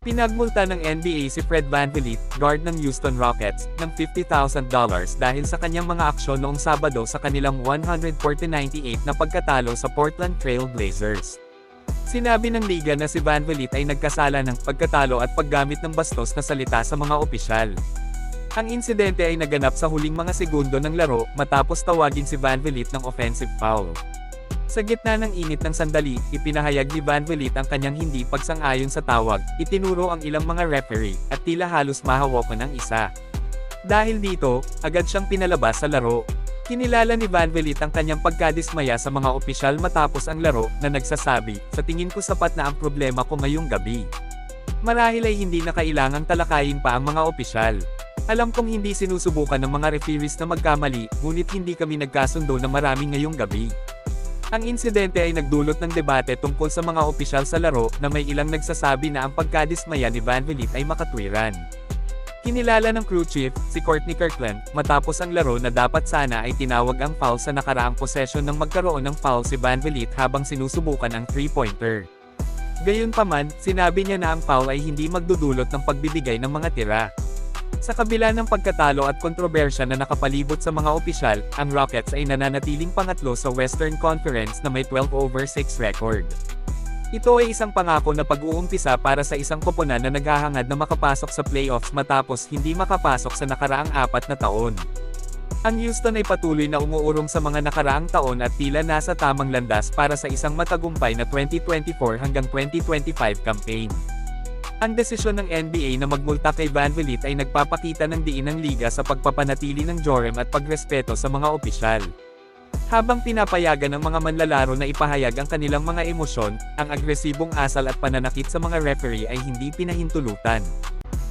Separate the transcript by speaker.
Speaker 1: Pinagmulta ng NBA si Fred VanVleet, guard ng Houston Rockets, ng $50,000 dahil sa kanyang mga aksyon noong Sabado sa kanilang 140-98 na pagkatalo sa Portland Trail Blazers. Sinabi ng liga na si VanVleet ay nagkasala ng pagkatalo at paggamit ng bastos na salita sa mga opisyal. Ang insidente ay naganap sa huling mga segundo ng laro matapos tawagin si VanVleet ng offensive foul. Sa gitna ng init ng sandali, ipinahayag ni Van Vliet ang kanyang hindi pagsang-ayon sa tawag, itinuro ang ilang mga referee, at tila halos mahawakan ng isa. Dahil dito, agad siyang pinalabas sa laro. Kinilala ni Van Vliet ang kanyang pagkadismaya sa mga opisyal matapos ang laro, na nagsasabi, sa tingin ko sapat na ang problema ko ngayong gabi. Marahil ay hindi na kailangang talakayin pa ang mga opisyal. Alam kong hindi sinusubukan ng mga referees na magkamali, ngunit hindi kami nagkasundo na marami ngayong gabi. Ang insidente ay nagdulot ng debate tungkol sa mga opisyal sa laro na may ilang nagsasabi na ang pagkadismaya ni Van Vliet ay makatwiran. Kinilala ng crew chief, si Courtney Kirkland, matapos ang laro na dapat sana ay tinawag ang foul sa nakaraang possession ng magkaroon ng foul si Van Vliet habang sinusubukan ang three-pointer. Gayunpaman, sinabi niya na ang foul ay hindi magdudulot ng pagbibigay ng mga tira. Sa kabila ng pagkatalo at kontrobersya na nakapalibot sa mga opisyal, ang Rockets ay nananatiling pangatlo sa Western Conference na may 12 over 6 record. Ito ay isang pangako na pag-uumpisa para sa isang koponan na naghahangad na makapasok sa playoffs matapos hindi makapasok sa nakaraang apat na taon. Ang Houston ay patuloy na umuurong sa mga nakaraang taon at tila nasa tamang landas para sa isang matagumpay na 2024 hanggang 2025 campaign. Ang desisyon ng NBA na magmulta kay Van Vliet ay nagpapakita ng diin ng liga sa pagpapanatili ng Jorem at pagrespeto sa mga opisyal. Habang pinapayagan ng mga manlalaro na ipahayag ang kanilang mga emosyon, ang agresibong asal at pananakit sa mga referee ay hindi pinahintulutan.